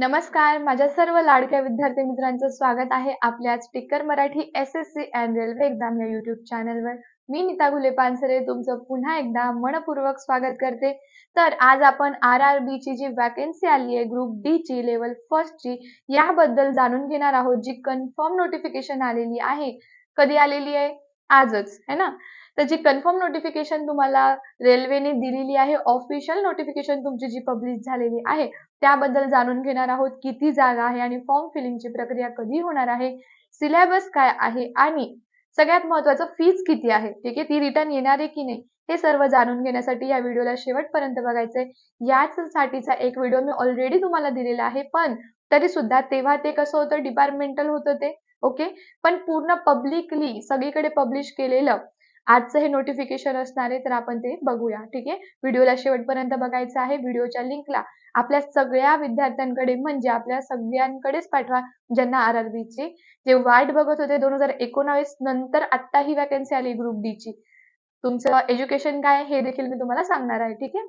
नमस्कार माझ्या सर्व लाडक्या विद्यार्थी मित्रांचं स्वागत आहे आपल्या sticker Marathi S S C and railway exam या युट्यूब चॅनलवर मी नीता घुले पानसरे तुमचं पुन्हा एकदा मनपूर्वक स्वागत करते. तर आज आपण आर आर बी ची जी वॅकन्सी आली आहे ग्रुप डी ची लेवल फर्स्ट ची याबद्दल जाणून घेणार आहोत जी कन्फर्म नोटिफिकेशन आलेली आहे. कधी आलेली आहे? आजच है ना? तर जी कन्फर्म नोटिफिकेशन तुम्हाला रेल्वेने दिलेली आहे ऑफिशियल नोटिफिकेशन तुमची जी पब्लिश झालेली आहे त्याबद्दल जाणून घेणार आहोत किती जागा आहे आणि फॉर्म फिलिंगची प्रक्रिया कधी होणार आहे सिलेबस काय आहे आणि सगळ्यात महत्वाचं फीज किती आहे ठीक आहे? ती रिटर्न येणार आहे की नाही हे सर्व जाणून घेण्यासाठी या व्हिडिओला शेवटपर्यंत बघायचंय. याच साठीचा एक व्हिडिओ मी ऑलरेडी तुम्हाला दिलेला आहे पण तरी सुद्धा तेव्हा ते कसं होतं डिपार्टमेंटल होतं ते ओके? पण पूर्ण पब्लिकली सगळीकडे पब्लिश केलेलं आजचं हे नोटिफिकेशन असणार आहे तर आपण ते बघूया ठीक आहे? व्हिडिओला शेवटपर्यंत बघायचं आहे व्हिडिओच्या लिंकला आपल्या सगळ्या विद्यार्थ्यांकडे म्हणजे आपल्या सगळ्यांकडेच पाठवा ज्यांना आर आर ची जे वाट बघत होते दोन हजार एकोणावीस नंतर आता ही वॅकन्सी आली ग्रुप डी ची. तुमचं एज्युकेशन काय हे देखील मी तुम्हाला सांगणार आहे ठीक आहे?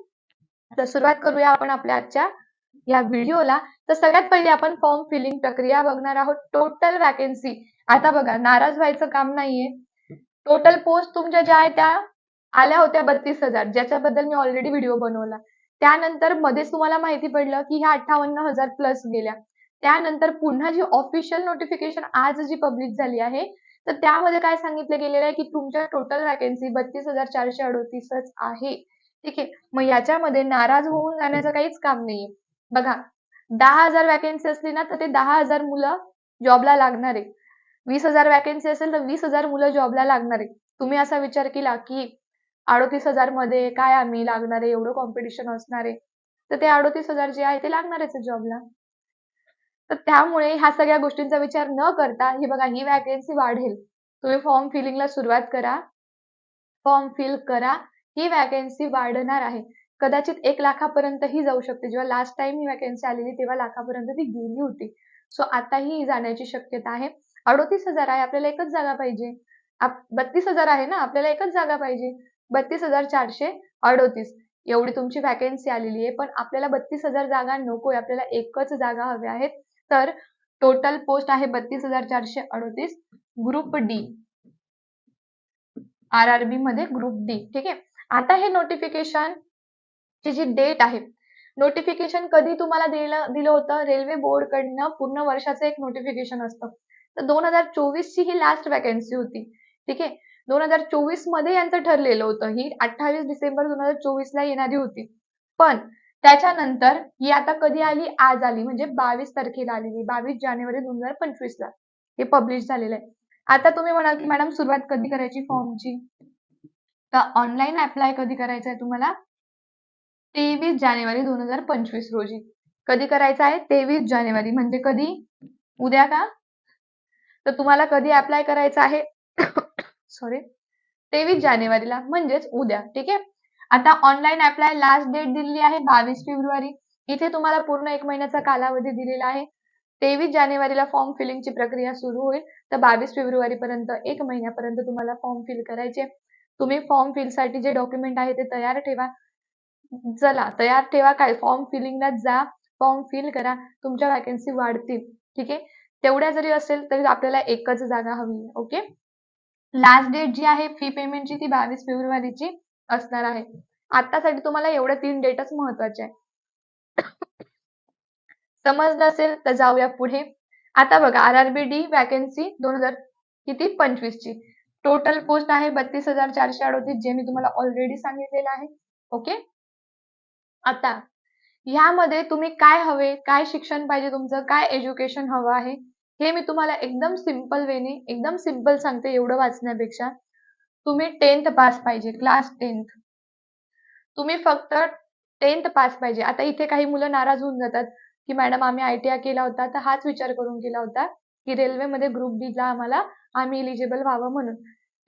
तर सुरुवात करूया आपण आपल्या आजच्या या व्हिडिओला तर सगळ्यात पहिले आपण फॉर्म फिलिंग प्रक्रिया बघणार आहोत. टोटल वॅकन्सी आता बघा नाराज व्हायचं काम नाहीये. टोटल पोस्ट तुमच्या ज्या आहेत त्या आल्या होत्या बत्तीस हजार. ज्याच्याबद्दल मी ऑलरेडी व्हिडिओ बनवला. त्यानंतर मध्येच तुम्हाला माहिती पडलं की ह्या अठ्ठावन्न हजार प्लस गेल्या. त्यानंतर पुन्हा जी ऑफिशियल नोटिफिकेशन आज जी पब्लिश झाली आहे तर त्यामध्ये काय सांगितलं गेलेलं आहे की तुमच्या टोटल वॅकन्सी बत्तीस हजार चारशे अडोतीसच आहे. ठीक आहे? मग याच्यामध्ये नाराज होऊन जाण्याचं काहीच काम नाहीये. बघा दहा हजार वॅकन्सी असली ना तर ते दहा हजार मुलं जॉबला लागणार आहे. वीस हजार वॅकन्सी असेल तर वीस हजार मुलं जॉबला लागणार आहे. तुम्ही असा विचार केला की अडोतीस हजारमध्ये काय आम्ही लागणार आहे एवढं कॉम्पिटिशन असणार आहे? तर ते अडोतीस हजार जे आहे ते लागणारच आहे जॉबला तर त्यामुळे ह्या सगळ्या गोष्टींचा विचार न करता हे बघा ही वॅकन्सी वाढेल. तुम्ही फॉर्म फिलिंगला सुरुवात करा. फॉर्म फिल करा. ही वॅकन्सी वाढणार आहे. कदाचित एक लाखापर्यंत ही जाऊ शकते. जेव्हा लास्ट टाइम ही वॅकन्सी आलेली तेव्हा लाखापर्यंत ती गेली होती. सो आताही जाण्याची शक्यता आहे. अडोतीस हजार आहे आपल्याला एकच जागा पाहिजे. बत्तीस हजार आहे ना आपल्याला एकच जागा पाहिजे. बत्तीस हजार चारशे अडोतीस. एवढी तुमची वॅकन्सी आलेली आहे पण आपल्याला बत्तीस हजार जागा नकोय. आपल्याला एकच जागा हव्या आहेत. तर टोटल पोस्ट आहे बत्तीस हजार चारशे अडोतीस. Group D R R B मध्ये ग्रुप डी ठीक आहे? आता हे नोटिफिकेशन ची जी डेट आहे नोटिफिकेशन कधी तुम्हाला दिलं दिलं होतं? रेल्वे बोर्ड कडनं पूर्ण वर्षाचं एक नोटिफिकेशन असतं. तर दोन हजार चोवीस ची ही लास्ट वॅकन्सी होती. ठीक आहे? दोन हजार चोवीसमध्ये यांचं ठरलेलं होतं. ही अठ्ठावीस डिसेंबर दोन हजार चोवीसला येणारी होती. पण त्याच्यानंतर ही आता कधी आली? आज आली. म्हणजे बावीस तारखेला आलेली. बावीस जानेवारी दोन हजार पंचवीसला हे पब्लिश झालेलं आहे. आता तुम्ही म्हणाल की मॅडम सुरुवात कधी करायची फॉर्मची तर ऑनलाईन अप्लाय कधी करायचं आहे तुम्हाला? तेवीस जानेवारी दोन हजार पंचवीस रोजी. कधी करायचं आहे? तेवीस जानेवारी. म्हणजे कधी? उद्या का? तर तुम्हाला कधी अप्लाय करायचं आहे? सॉरी तेवीस जानेवारीला. म्हणजेच उद्या. ठीक आहे? आता ऑनलाईन अप्लाय लास्ट डेट दिलेली आहे बावीस फेब्रुवारी. इथे तुम्हाला पूर्ण एक महिन्याचा कालावधी दिलेला आहे. तेवीस जानेवारीला फॉर्म फिलिंगची प्रक्रिया सुरू होईल. तर बावीस फेब्रुवारी पर्यंत एक महिन्यापर्यंत तुम्हाला फॉर्म फिल करायचे. तुम्ही फॉर्म फिलसाठी जे डॉक्युमेंट आहे ते तयार ठेवा. चला तयार ठेवा काय? फॉर्म फिलिंगला जा. फॉर्म फिल करा. तुमच्या वॅकन्सी वाढतील. ठीक आहे? तेवढ्या जरी असेल तरी आपल्याला एकच जागा हवी ओके लास्ट डेट जी आहे फी पेमेंटची ती बावीस फेब्रुवारीची असणार आहे. आतासाठी तुम्हाला एवढ्या तीन डेटच महत्त्वाचे आहे समजलं असेल तर जाऊया पुढे. आता बघा R R B D vacancy दोन हजार किती? पंचवीस ची. टोटल पोस्ट आहे बत्तीस हजार चारशे अडोतीस जे मी तुम्हाला ऑलरेडी सांगितलेलं आहे. ओके आता. ह्यामध्ये तुम्ही काय हवे काय शिक्षण पाहिजे तुमचं काय एज्युकेशन हवं आहे हे मी तुम्हाला एकदम सिंपल वेने एकदम सिंपल सांगते एवढं वाचण्यापेक्षा. तुम्ही टेन्थ पास पाहिजे क्लास टेन्थ तुम्ही फक्त टेन्थ पास पाहिजे. आता इथे काही मुलं नाराज होऊन जातात की मॅडम आम्ही आयटीआय केला होता तर हाच विचार करून केला होता की रेल्वेमध्ये ग्रुप बीला आम्हाला आम्ही एलिजिबल व्हावं म्हणून.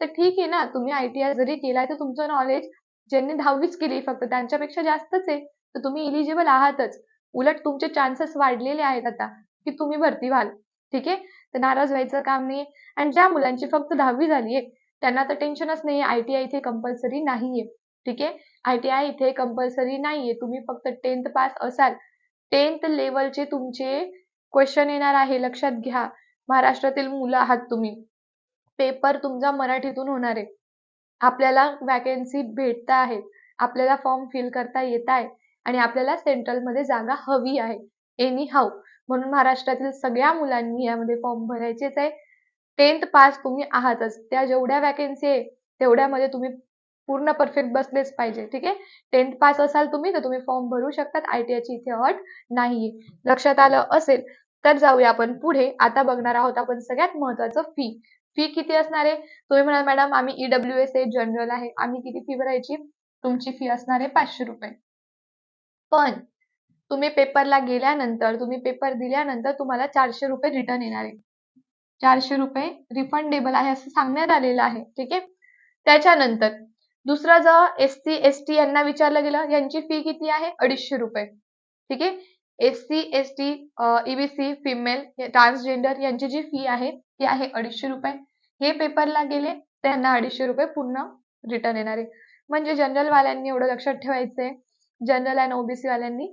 तर ठीक आहे ना तुम्ही आयटीआय जरी केलाय तर तुमचं नॉलेज ज्यांनी दहावीच केली फक्त त्यांच्यापेक्षा जास्तच आहे. तर तुम्ही इलिजिबल आहातच. उलट तुमचे चान्सेस वाढलेले आहेत आता की तुम्ही भरती व्हाल. ठीक आहे? तर नाराज व्हायचं काम नाही आणि ज्या मुलांची फक्त दहावी झालीये त्यांना तर टेन्शनच नाहीये. आय इथे कंपल्सरी नाहीये. ठीक आहे? आय टी आय इथे कंपल्सरी नाहीये. तुम्ही फक्त टेन्थ पास असाल. टेन्थ लेवलचे तुमचे क्वेश्चन येणार आहे. लक्षात घ्या. महाराष्ट्रातील मुलं आहात तुम्ही. पेपर तुमचा मराठीतून होणार आहे. आपल्याला वॅकन्सी भेटता आहेत. आपल्याला फॉर्म फिल करता येत आहे. आणि आपल्याला सेंट्रलमध्ये जागा हवी आहे. एनी हाऊ म्हणून महाराष्ट्रातील सगळ्या मुलांनी यामध्ये फॉर्म भरायचेच आहे. टेन्थ पास तुम्ही आहातच. त्या जेवढ्या वॅकन्सी आहे तेवढ्यामध्ये तुम्ही पूर्ण परफेक्ट बसलेच पाहिजे. ठीक आहे? टेन्थ पास असाल तुम्ही तर तुम्ही फॉर्म भरू शकतात. आय टी आयची इथे अट नाहीये. लक्षात आलं असेल तर जाऊया आपण पुढे. आता बघणार आहोत आपण सगळ्यात महत्वाचं फी फी किती असणार आहे? तुम्ही म्हणाल मॅडम आम्ही ईडब्ल्यू एस ए जनरल आहे. आम्ही किती फी भरायची? तुमची फी असणार आहे पाचशे रुपये. पण तुम्ही पेपरला गेल्यानंतर तुम्ही पेपर दिल्यानंतर तुम्हाला चारशे रुपये रिटर्न येणार आहे. चारशे रुपये रिफंडेबल आहे असं सांगण्यात आलेलं आहे. ठीक आहे? त्याच्यानंतर दुसरं जर एस सी एस टी यांना विचारलं गेलं यांची फी किती आहे? अडीचशे रुपये. ठीक आहे? S C S T EBC female transgender यांची जी फी आहे ती आहे अडीचशे रुपये. हे पेपरला गेले त्यांना अडीचशे रुपये पूर्ण रिटर्न येणार आहे. म्हणजे जनरलवाल्यांनी एवढं लक्षात ठेवायचंय. जनरल अँड ओबीसी वाल्यांनी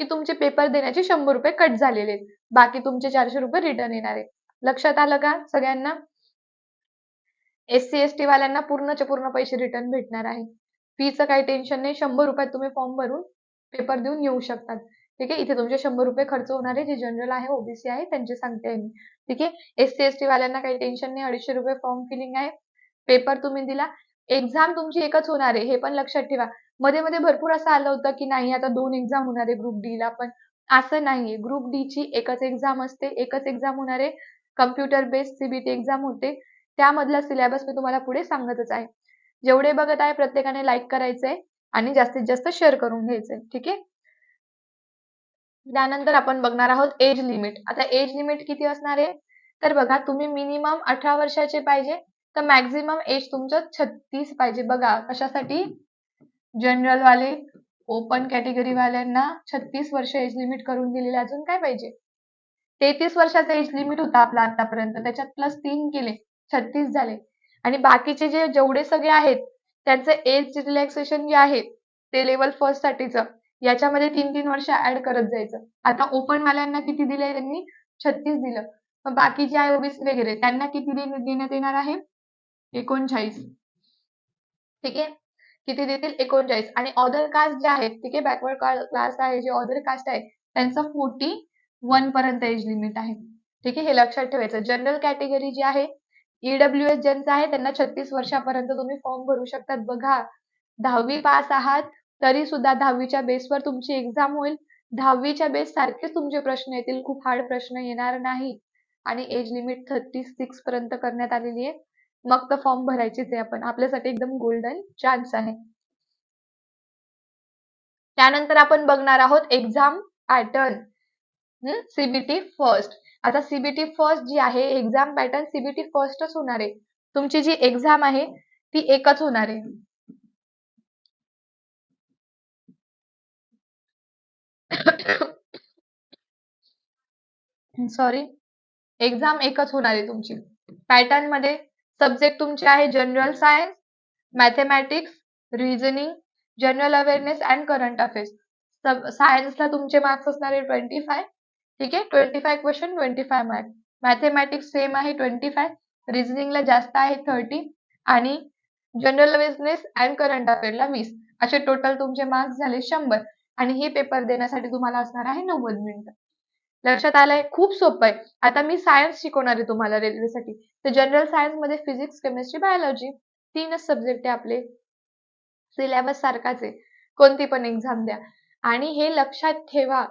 की तुमचे पेपर देण्याचे शंभर रुपये कट झालेले आहेत. बाकी तुमचे चारशे रुपये रिटर्न येणार आहे लक्षात आलं का सगळ्यांना? एस सी एस टी वाल्यांना पूर्णचे पूर्ण पैसे रिटर्न भेटणार आहे. फीचं काही टेन्शन नाही. शंभर रुपयात तुम्ही फॉर्म भरून पेपर देऊन येऊ शकतात. ठीक आहे? इथे तुमचे शंभर रुपये खर्च होणार आहे. जे जनरल आहे ओबीसी आहे त्यांचे सांगते मी. ठीक आहे? एस सी एस टी वाल्यांना काही टेन्शन नाही. अडीचशे रुपये फॉर्म फिलिंग आहे. पेपर तुम्ही दिला. एक्झाम तुमची एकच होणार आहे हे पण लक्षात ठेवा. मध्ये मध्ये भरपूर असं आलं होतं की नाही आता दोन एक्झाम होणार आहे ग्रुप डी ला पण असं नाहीये. ग्रुप डी ची एकच एक्झाम असते एकच एक्झाम होणार आहे. कम्प्युटर बेस्ड सीबीटी एक्झाम होते. त्यामधला सिलेबस मी तुम्हाला पुढे सांगतच आहे. जेवढे बघत आहे प्रत्येकाने लाईक करायचंय आणि जास्तीत जास्त शेअर करून घ्यायचंय. ठीक आहे? त्यानंतर आपण बघणार आहोत एज लिमिट आता एज लिमिट किती असणार आहे? तर बघा तुम्ही मिनिमम अठरा वर्षाचे पाहिजे. तर मॅक्झिमम एज तुमचं छत्तीस पाहिजे. बघा कशासाठी? जनरल वाले ओपन कॅटेगरी वाल्यांना छत्तीस वर्ष एज लिमिट करून दिलेले अजून काय पाहिजे? तेहतीस वर्षाचा एज लिमिट होता आपला आतापर्यंत. त्याच्यात प्लस तीन केले. छत्तीस झाले. आणि बाकीचे जे जेवढे सगळे आहेत त्यांचं एज रिलॅक्सेशन जे आहे ते लेवल फर्स्ट साठीचं याच्यामध्ये तीन तीन वर्ष ऍड करत जायचं. आता ओपन वाल्यांना किती दिले त्यांनी? छत्तीस दिलं. मग बाकी जे आहे ओबीसी वगैरे त्यांना किती देण्यात येणार आहे? एकोणचाळीस. ठीक आहे? किती देतील? एकोणचाळीस. आणि ऑदर कास्ट जे आहेत ठीक आहे? बॅकवर्ड क्लास आहे जे ऑदर कास्ट आहे त्यांचं फोर्टी वन पर्यंत एज लिमिट आहे. ठीक आहे? हे लक्षात ठेवायचं. जनरल कॅटेगरी जी आहे ईडब्ल्यू एस ज्यांचं आहे त्यांना छत्तीस वर्षापर्यंत तुम्ही फॉर्म भरू शकतात. बघा दहावी पास आहात तरी सुद्धा दहावीच्या बेसवर तुमची एक्झाम होईल. दहावीच्या बेस सारखेच तुमचे प्रश्न येतील. खूप हार्ड प्रश्न येणार नाही. आणि एज लिमिट थर्टी सिक्स पर्यंत करण्यात आलेली आहे. मग तर फॉर्म भरायचेच आहे आपण. आपल्यासाठी एकदम गोल्डन चान्स आहे. त्यानंतर आपण बघणार आहोत एक्झाम पॅटर्न सीबीटी फर्स्ट आता सीबीटी फर्स्ट जी आहे एक्झाम पॅटर्न सीबीटी फर्स्टच होणार आहे. तुमची जी एक्झाम आहे ती एकच होणार आहे. सॉरी एक्झाम एकच होणार आहे तुमची. पॅटर्नमध्ये सब्जेक्ट तुमचे आहे general science mathematics reasoning general awareness and current affairs सायन्सला तुमचे मार्क्स असणार आहे ट्वेंटी फाय ठीक आहे? Twenty five question twenty five mark mathematics same आहे ट्वेंटी फाय रिझनिंगला जास्त आहे थर्टी आणि जनरल अवेअरनेस अँड करंट अफेअरला वीस. असे टोटल तुमचे मार्क्स झाले शंभर. आणि हे पेपर देण्यासाठी तुम्हाला असणार आहे नव्वद मिनिटं. लक्षात आलंय? खूप सोपं आहे. आता मी सायन्स शिकवणार आहे तुम्हाला रेल्वेसाठी तर जनरल सायन्समध्ये फिजिक्स केमिस्ट्री बायोलॉजी तीनच सब्जेक्ट आहे आपले. सिलेबस सारखाच आहे. कोणती पण एक्झाम द्या. आणि हे लक्षात ठेवा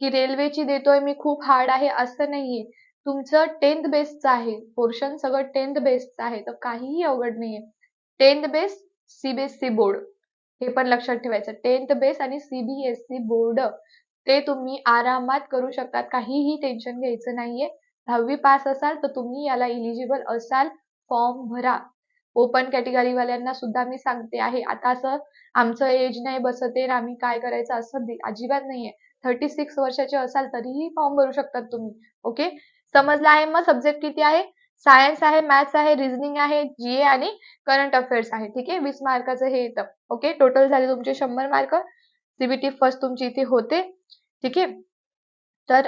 की रेल्वेची देतोय मी खूप हार्ड आहे असं नाहीये. तुमचं टेन्थ बेस्डचं आहे. पोर्शन सगळं टेन्थ बेस्डचं आहे. तर काहीही अवघड नाहीये. टेन्थ बेस सीबीएसई बोर्ड हे पण लक्षात ठेवायचं. टेन्थ बेस आणि सीबीएसई बोर्ड ते तुम्ही आरामात करू शकतात. काहीही टेन्शन घ्यायचं नाहीये. दहावी पास असाल तर तुम्ही याला इलिजिबल असाल फॉर्म भरा. ओपन कॅटेगरी वाल्यांना सुद्धा मी सांगते आहे. आता असं आमचं एज नाही बसत आहे आम्ही काय करायचं असं अजिबात नाहीये. थर्टी सिक्स वर्षाचे असाल तरीही फॉर्म भरू शकतात तुम्ही. ओके समजलं आहे मग सब्जेक्ट किती आहे? सायन्स आहे मॅथ्स आहे रिझनिंग आहे जीए आणि करंट अफेअर्स आहे. ठीक आहे? वीस मार्काचं हे येतं. ओके टोटल झाले तुमचे शंभर मार्क. सीबीटी फर्स्ट तुमची इथे होते. ठीक आहे? तर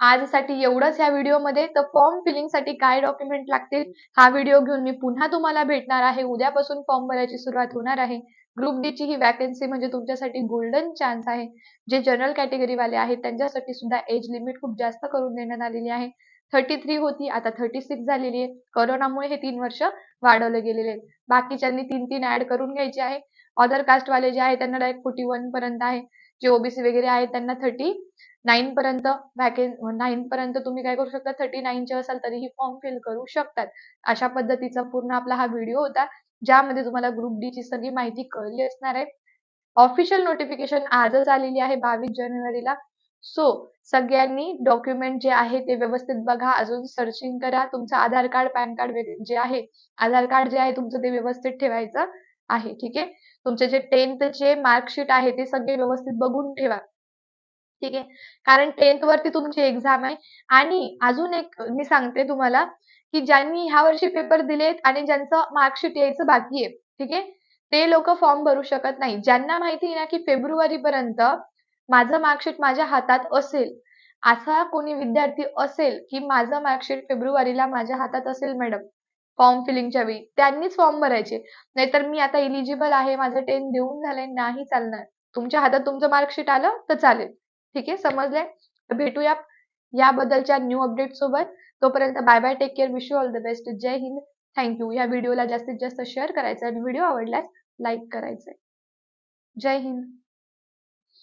आजसाठी एवढंच ह्या व्हिडिओमध्ये. तर फॉर्म फिलिंगसाठी काय डॉक्युमेंट लागतील हा व्हिडिओ घेऊन मी पुन्हा तुम्हाला भेटणार आहे. उद्यापासून फॉर्म भरायची सुरुवात होणार आहे. ग्रुप डी ची ही वॅकन्सी म्हणजे तुमच्यासाठी गोल्डन चान्स आहे. जे जनरल कॅटेगरीवाले आहेत त्यांच्यासाठी सुद्धा एज लिमिट खूप जास्त करून देण्यात आलेली आहे. थर्टी थ्री होती आता थर्टी सिक्स झालेली आहे. करोनामुळे हे तीन वर्ष वाढवले गेलेले आहेत बाकीच्यांनी तीन तीन ऍड करून घ्यायचे आहे. अदर कास्ट वाले जे आहे त्यांना डायरेक्ट फोर्टी वन पर्यंत आहे. जे ओबीसी वगैरे आहेत त्यांना थर्टी नाईन पर्यंत व्हॅकेन नाईन पर्यंत तुम्ही काय करू शकता थर्टी नाईनचे असाल तरीही फॉर्म फिल करू शकतात. अशा पद्धतीचा पूर्ण आपला हा व्हिडिओ होता ज्यामध्ये तुम्हाला ग्रुप डी ची सगळी माहिती कळली असणार आहे. ऑफिशियल नोटिफिकेशन आजच आलेली आहे बावीस जानेवारीला. सो सगळ्यांनी डॉक्युमेंट जे आहे ते व्यवस्थित बघा अजून सर्चिंग करा. तुमचं आधार कार्ड पॅन कार्ड जे आहे आधार कार्ड जे आहे तुमचं ते व्यवस्थित ठेवायचं आहे ठीक आहे? तुमचे जे टेन्थचे मार्कशीट आहे ते सगळे व्यवस्थित बघून ठेवा. ठीक आहे? कारण टेन्थ वरती तुमची एक्झाम आहे. आणि अजून एक मी सांगते तुम्हाला की ज्यांनी ह्या वर्षी पेपर दिलेत आणि ज्यांचं मार्कशीट यायचं बाकी आहे ठीक आहे? ते लोक फॉर्म भरू शकत नाही. ज्यांना माहिती आहे ना की फेब्रुवारी पर्यंत माझं मार्कशीट माझ्या हातात असेल असा कोणी विद्यार्थी असेल की माझं मार्कशीट फेब्रुवारीला माझ्या हातात असेल मॅडम फॉर्म फिलिंगच्या वेळी त्यांनीच फॉर्म भरायचे. नाहीतर मी आता इलिजिबल आहे माझं टेन देऊन झालंय नाही चालणार. तुमच्या हातात तुमचं मार्कशीट आलं तर चालेल. ठीक आहे समजले भेटूया याबद्दलच्या न्यू अपडेट सोबत. तोपर्यंत bye bye take care wish you all the best जय हिंद. थँक्यू या व्हिडिओला जास्तीत जास्त शेअर करायचं आणि व्हिडिओ आवडल्यास लाईक करायचंय. जय हिंद.